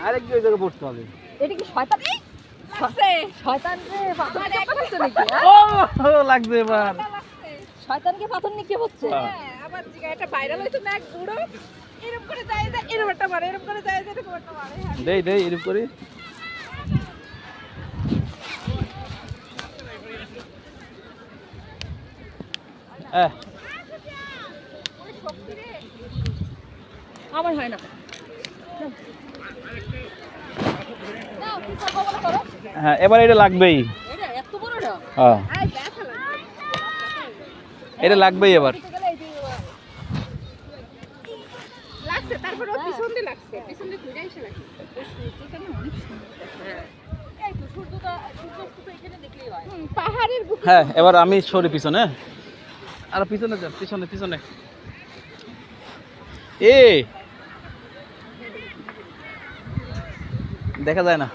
আরেক ওই জায়গায় পড়তে হবে। এটা কি শয়তান? লাগছে। শয়তান রে পাথর আমার এক করছে নাকি হ্যাঁ? ও লাগছে এবার। শয়তানকে পাথর নিক্ষেপ হচ্ছে? হ্যাঁ। আবার জিগা এটা ভাইরাল হয়েছে না এক বুড়ো এরকম করে যায় যায় এরকম একটা মারে এরকম করে যায় যায় এরকম একটা মারে হ্যাঁ। দেই দেই এরকম করি। হ্যাঁ আমার হয় না। হ্যাঁ এবার এটা লাগবেই। হ্যাঁ। এটা লাগবেই এবার। হ্যাঁ এবার আমি সরি পিছনে। আর পিছনে যান পিছনে পিছনে। এ দেখা যায় না।